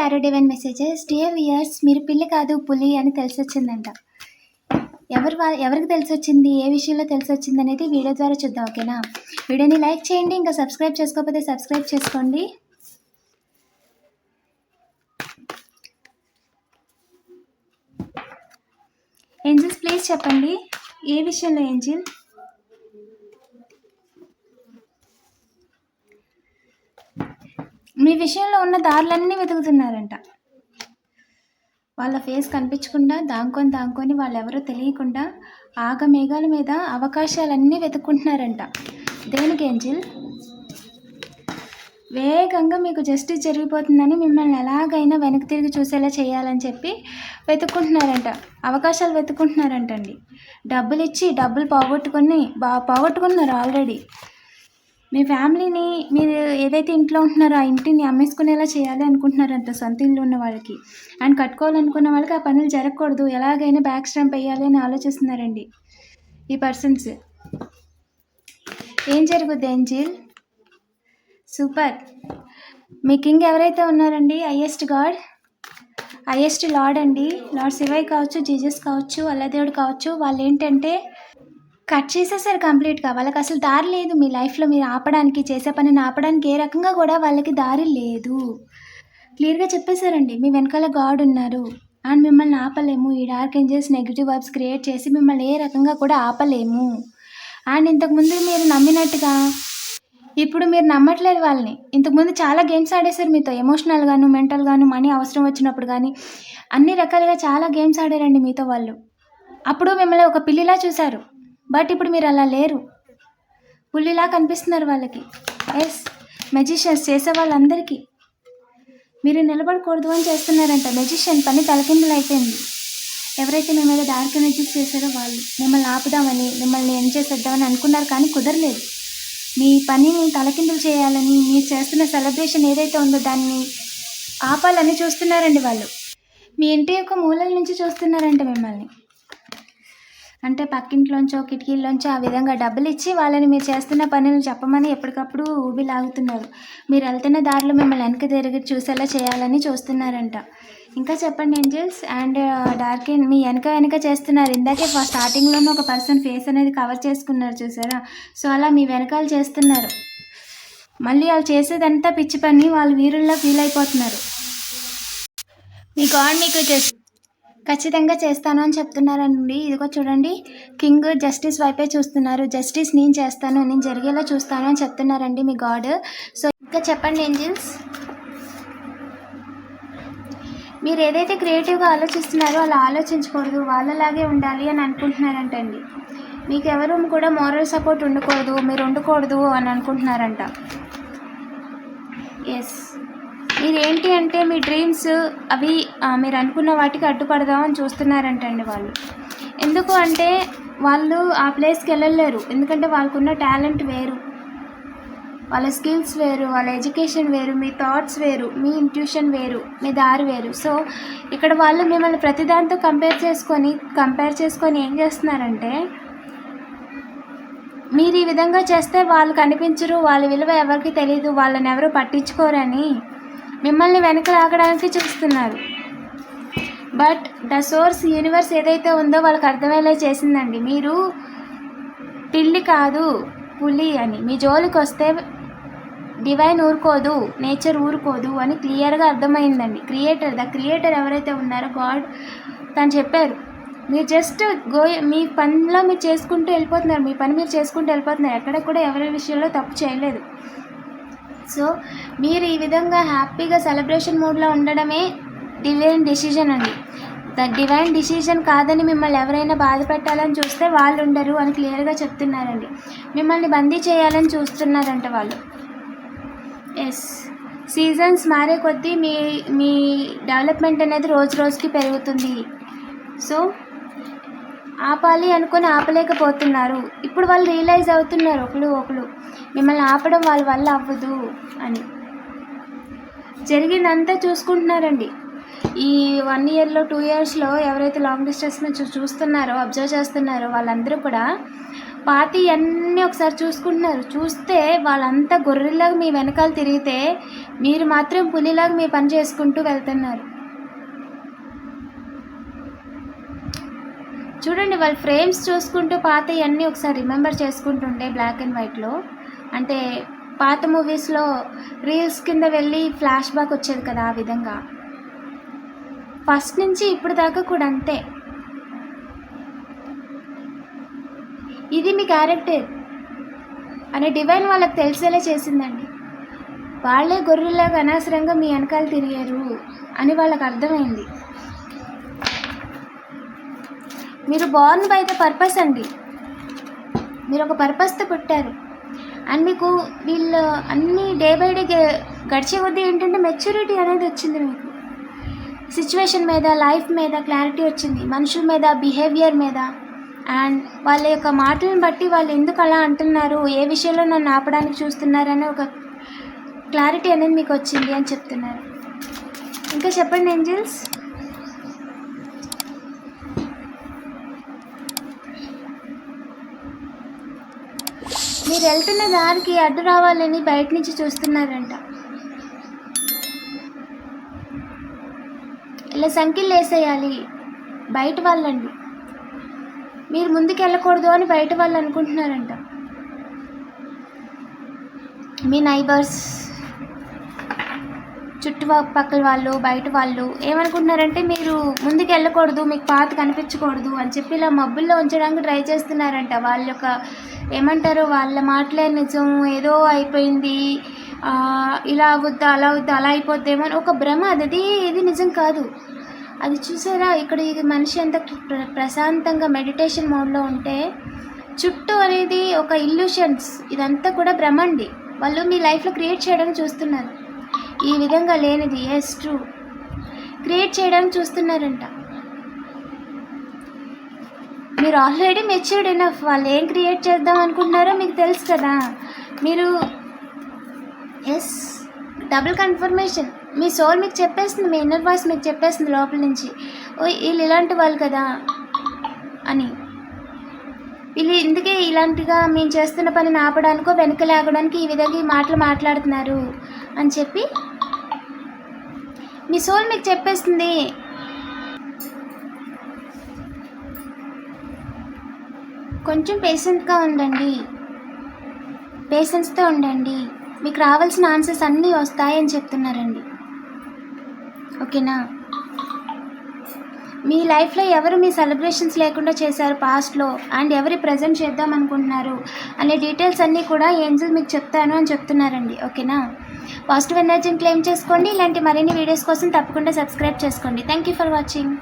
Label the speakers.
Speaker 1: Tarot divine messages dear viewers మీరు పిల్లి కాదు పులి అని తెలిసి వచ్చిందంట ఎవరు వా ఎవరికి తెలిసి వచ్చింది ఏ విషయంలో తెలిసి వచ్చింది అనేది వీడియో ద్వారా చూద్దాం ఓకేనా? వీడియోని లైక్ చేయండి ఇంకా సబ్స్క్రైబ్ చేసుకోకపోతే సబ్స్క్రైబ్ చేసుకోండి. ఏంజిల్స్ ప్లీజ్ చెప్పండి. ఏ విషయంలో ఏంజిల్? మీ విషయంలో ఉన్న దారులన్నీ వెతుకుతున్నారు. వాళ్ళ ఫేస్ కనిపించకుండా దాంకొని దాంకొని వాళ్ళెవరో తెలియకుండా ఆగ మేఘాల మీద అవకాశాలన్నీ వెతుక్కుంటున్నారంట. దేనికి ఏంజిల్? వేగంగా మీకు జస్టిస్ జరిగిపోతుందని మిమ్మల్ని ఎలాగైనా వెనక్కి తిరిగి చూసేలా చేయాలని చెప్పి వెతుక్కుంటున్నారంట. అవకాశాలు వెతుక్కుంటున్నారంటండి. డబ్బులు ఇచ్చి డబ్బులు పోగొట్టుకొని బా పోగొట్టుకున్నారు ఆల్రెడీ మీ ఫ్యామిలీని మీరు ఏదైతే ఇంట్లో ఉంటున్నారో ఆ ఇంటిని అమ్మేసుకునేలా చేయాలి అనుకుంటున్నారంట సొంత ఇల్లు ఉన్న వాళ్ళకి. అండ్ కట్టుకోవాలనుకున్న వాళ్ళకి ఆ పనులు జరగకూడదు. ఎలాగైనా బ్యాక్ స్టాంప్ వేయాలి అని ఆలోచిస్తున్నారండి ఈ పర్సన్స్. ఏం జరుగుద్ది ఏంజిల్ సూపర్. మీ కింగ్ ఎవరైతే ఉన్నారండి? Highest god? హయ్యెస్ట్ లార్డ్ అండి. లార్డ్ శివయ్ కావచ్చు జీజస్ కావచ్చు అల్లదేవుడు కావచ్చు వాళ్ళు ఏంటంటే కట్ చేసేసారు కంప్లీట్గా. వాళ్ళకి అసలు దారి లేదు మీ లైఫ్లో. మీరు ఆపడానికి చేసే పనిని ఆపడానికి ఏ రకంగా కూడా వాళ్ళకి దారి లేదు. క్లియర్గా చెప్పేశారండి. మీ వెనకాల గాడ్ ఉన్నారు. అండ్ మిమ్మల్ని ఆపలేము. ఈ dark angels negative vibes create చేసి మిమ్మల్ని ఏ రకంగా కూడా ఆపలేము. అండ్ ఇంతకుముందు మీరు నమ్మినట్టుగా ఇప్పుడు మీరు నమ్మట్లేదు వాళ్ళని. ఇంతకుముందు చాలా గేమ్స్ ఆడేశారు మీతో. ఎమోషనల్ గాను మనీ అవసరం వచ్చినప్పుడు కానీ అన్ని రకాలుగా చాలా గేమ్స్ ఆడారండి మీతో వాళ్ళు. అప్పుడు మిమ్మల్ని ఒక పిల్లిలా చూశారు. బట్ ఇప్పుడు మీరు అలా లేరు. పుల్లిలా కనిపిస్తున్నారు వాళ్ళకి. ఎస్ మెజిషియన్స్ చేసే వాళ్ళందరికీ. మీరు నిలబడకూడదు అని చేస్తున్నారంట. మెజిషియన్ పని తలకిందులు అయిపోయింది. ఎవరైతే మీ మీద డార్క్ ఎనర్జీస్ చేశారో వాళ్ళు మిమ్మల్ని ఆపుదామని మిమ్మల్ని ఏం చేసేద్దామని అనుకున్నారు కానీ కుదరలేదు. మీ పనిని తలకిందులు చేయాలని మీరు చేస్తున్న సెలబ్రేషన్ ఏదైతే ఉందో దాన్ని ఆపాలని చూస్తున్నారండి వాళ్ళు. మీ ఇంటి యొక్క మూలల నుంచి చూస్తున్నారంట మిమ్మల్ని. అంటే పక్కింట్లోంచో కిటికీల్లోంచో ఆ విధంగా డబ్బులు ఇచ్చి వాళ్ళని మీరు చేస్తున్న పనులు చెప్పమని ఎప్పటికప్పుడు ఊబి లాగుతున్నారు. మీరు వెళ్తున్న దారిలో మిమ్మల్ని వెనక తిరిగి చూసేలా చేయాలని చూస్తున్నారంట. ఇంకా చెప్పండి ఏంజల్స్? అండ్ డార్క్ మీ వెనక వెనక చేస్తున్నారు. ఇందాకే స్టార్టింగ్లోనే ఒక పర్సన్ ఫేస్ అనేది కవర్ చేసుకున్నారు చూసారా? సో అలా మీ వెనకాల చేస్తున్నారు. మళ్ళీ వాళ్ళు చేసేదంతా పిచ్చి పని వాళ్ళు వీరుల్లా ఫీల్ అయిపోతున్నారు. మీ గాడ్ మీకు చేసి ఖచ్చితంగా చేస్తాను అని చెప్తున్నారండి ఇదిగో చూడండి కింగ్ జస్టిస్ వైపే చూస్తున్నారు. జస్టిస్ నేను చేస్తాను నేను జరిగేలా చూస్తాను అని చెప్తున్నారండి మీ గాడ్. సో ఇంకా చెప్పండి ఏంజిల్స్. మీరు ఏదైతే క్రియేటివ్గా ఆలోచిస్తున్నారో అలా ఆలోచించకూడదు వాళ్ళలాగే ఉండాలి అని అనుకుంటున్నారంటండి. మీకు ఎవరు కూడా మోరల్ సపోర్ట్ ఉండకూడదు మీరు ఉండకూడదు అని అనుకుంటున్నారంట. ఎస్ మీరు ఏంటి అంటే మీ డ్రీమ్స్ అవి మీరు అనుకున్న వాటికి అడ్డుపడదామని చూస్తున్నారంటండి వాళ్ళు. ఎందుకు అంటే వాళ్ళు ఆ ప్లేస్కి వెళ్ళలేరు. ఎందుకంటే వాళ్ళకున్న టాలెంట్ వేరు. వాళ్ళ స్కిల్స్ వేరు వాళ్ళ ఎడ్యుకేషన్ వేరు మీ థాట్స్ వేరు మీ ఇంట్యూషన్ వేరు మీ దారి వేరు. సో ఇక్కడ వాళ్ళు మిమ్మల్ని ప్రతిదాంతో కంపేర్ చేసుకొని కంపేర్ చేసుకొని ఏం చేస్తున్నారంటే మీరు ఈ విధంగా చేస్తే వాళ్ళు కనిపించరు వాళ్ళ విలువ ఎవరికి తెలియదు వాళ్ళని ఎవరు పట్టించుకోరని మిమ్మల్ని వెనక లాగడానికి చూస్తున్నారు. బట్ ద సోర్స్ యూనివర్స్ ఏదైతే ఉందో వాళ్ళకి అర్థమయ్యేలా చేసిందండి. మీరు పిల్లి కాదు పులి అని. మీ జోలికి వస్తే డివైన్ ఊరుకోదు నేచర్ ఊరుకోదు అని క్లియర్గా అర్థమైందండి. క్రియేటర్ ద క్రియేటర్ ఎవరైతే ఉన్నారో గాడ్ తను చెప్పారు. మీరు జస్ట్ గో మీ పనిలో మీరు చేసుకుంటూ వెళ్ళిపోతున్నారు. మీ పని మీరు చేసుకుంటూ వెళ్ళిపోతున్నారు. ఎక్కడ కూడా ఎవరి విషయంలో తప్పు చేయలేదు. సో మీరు ఈ విధంగా హ్యాపీగా సెలబ్రేషన్ మూడ్లో ఉండడమే డివైన్ డిసిజన్ అండి. ద డివైన్ డిసిజన్ కాదని మిమ్మల్ని ఎవరైనా బాధ పెట్టాలని చూస్తే వాళ్ళు ఉండరు అని క్లియర్గా చెప్తున్నారండి. మిమ్మల్ని బందీ చేయాలని చూస్తున్నారంట వాళ్ళు. ఎస్. సీజన్స్ మారే కొద్దీ మీ మీ డెవలప్మెంట్ అనేది రోజు రోజుకి పెరుగుతుంది. సో ఆపాలి అనుకొని ఆపలేకపోతున్నారు. ఇప్పుడు వాళ్ళు రియలైజ్ అవుతున్నారు ఒకరు ఒకరు మిమ్మల్ని ఆపడం వాళ్ళ వల్ల అవ్వదు అని. జరిగిందంతా చూసుకుంటున్నారండి. ఈ వన్ ఇయర్లో టూ ఇయర్స్లో ఎవరైతే లాంగ్ డిస్టెన్స్ నుంచి చూస్తున్నారో అబ్జర్వ్ చేస్తున్నారో వాళ్ళందరూ కూడా పాతి అన్నీ ఒకసారి చూసుకుంటున్నారు. చూస్తే వాళ్ళంతా గొర్రెలాగా మీ వెనకాల తిరిగితే మీరు మాత్రం పులిలాగా మీ పని చేసుకుంటూ వెళ్తున్నారు. చూడండి వాళ్ళు ఫ్రేమ్స్ చూసుకుంటూ పాత ఇవన్నీ ఒకసారి రిమెంబర్ చేసుకుంటుండే బ్లాక్ అండ్ వైట్లో అంటే పాత మూవీస్లో రీల్స్ కింద వెళ్ళి ఫ్లాష్ బ్యాక్ వచ్చేది కదా ఆ విధంగా. ఫస్ట్ నుంచి ఇప్పుడు దాకా కూడా అంతే. ఇది మీ క్యారెక్టర్ అనే డివైన్ వాళ్ళకి తెలిసేలా చేసిందండి. వాళ్ళే గొర్రెలాగా అనవసరంగా మీ వెనకాల తిరిగారు అని వాళ్ళకి అర్థమైంది. మీరు బోర్న్ బై ద పర్పస్ అండి. మీరు ఒక పర్పస్తో పుట్టారు. అండ్ మీకు వీళ్ళు అన్ని డే బై డే గడిచే కొద్దీ ఏంటంటే మెచ్యూరిటీ అనేది వచ్చింది మీకు. సిచ్యువేషన్ మీద లైఫ్ మీద క్లారిటీ వచ్చింది. మనుషుల మీద బిహేవియర్ మీద. అండ్ వాళ్ళ యొక్క మాటలను బట్టి వాళ్ళు ఎందుకు అలా అంటున్నారు? ఏ విషయంలో నన్ను ఆపడానికి చూస్తున్నారు? అనే ఒక క్లారిటీ అనేది మీకు వచ్చింది అని చెప్తున్నారు. ఇంకా చెప్పండి ఏంజిల్స్ మీరు వెళ్తున్న దారికి అడ్డు రావాలని బయట నుంచి చూస్తున్నారంట. ఇలా సంఖ్యలు వేసేయాలి. బయట వాళ్ళండి మీరు ముందుకు వెళ్ళకూడదు అని బయట వాళ్ళు అనుకుంటున్నారంట. మీ నైబర్స్ చుట్టుపక్కల వాళ్ళు బయట వాళ్ళు ఏమనుకుంటున్నారంటే మీరు ముందుకు వెళ్ళకూడదు మీకు పాత కనిపించకూడదు అని చెప్పి ఇలా మబ్బుల్లో ఉంచడానికి ట్రై చేస్తున్నారంట. వాళ్ళ యొక్క ఏమంటారు వాళ్ళ మాటలే నిజం ఏదో అయిపోయింది ఇలా అవుద్దా అలా అవుద్దా అలా అయిపోద్దేమో అని ఒక భ్రమ అది. ఇది నిజం కాదు. అది చూసారా? ఇక్కడ ఇది మనిషి ఎంత ప్రశాంతంగా మెడిటేషన్ మోడ్లో ఉంటే చుట్టూ అనేది ఒక ఇల్యూషన్స్ ఇదంతా కూడా భ్రమ అండి. వాళ్ళు మీ లైఫ్లో క్రియేట్ చేయడానికి చూస్తున్నారు. ఈ విధంగా లేనిది. ఎస్ ట్రూ క్రియేట్ చేయడానికి చూస్తున్నారంట. మీరు ఆల్రెడీ మెచ్యూర్డ్ ఎనఫ్ వాళ్ళు ఏం క్రియేట్ చేద్దాం అనుకుంటున్నారో మీకు తెలుసు కదా. మీరు ఎస్ డబుల్ కన్ఫర్మేషన్ మీ సోల్ మీకు చెప్పేస్తుంది మీ ఇన్నర్ వాయిస్ మీకు చెప్పేస్తుంది లోపల నుంచి. ఓ వీళ్ళు ఇలాంటి వాళ్ళు కదా అని. వీళ్ళు ఇందుకే ఇలాంటిగా మేము చేస్తున్న పనిని ఆపడానికో వెనక లాగడానికి ఈ విధంగా ఈ మాటలు మాట్లాడుతున్నారు అని చెప్పి మీ సోల్ మీకు చెప్పేస్తుంది. కొంచెం పేషెంట్గా ఉండండి. పేషెన్స్తో ఉండండి. మీకు రావాల్సిన ఆన్సర్స్ అన్నీ వస్తాయని చెప్తున్నారండి. ఓకేనా? మీ లైఫ్లో ఎవరు మీ సెలబ్రేషన్స్ లేకుండా చేశారు పాస్ట్లో అండ్ ఎవరి ప్రజెంట్ చేద్దాం అనుకుంటున్నారు? అనే డీటెయిల్స్ అన్నీ కూడా ఏంజల్ మీకు చెప్తాను అని చెప్తున్నారండి. ఓకేనా పాజిటివ్ ఎనర్జీని క్లెయిమ్ చేసుకోండి. ఇలాంటి మరిన్ని వీడియోస్ కోసం తప్పకుండా సబ్స్క్రైబ్ చేసుకోండి. Thank you for watching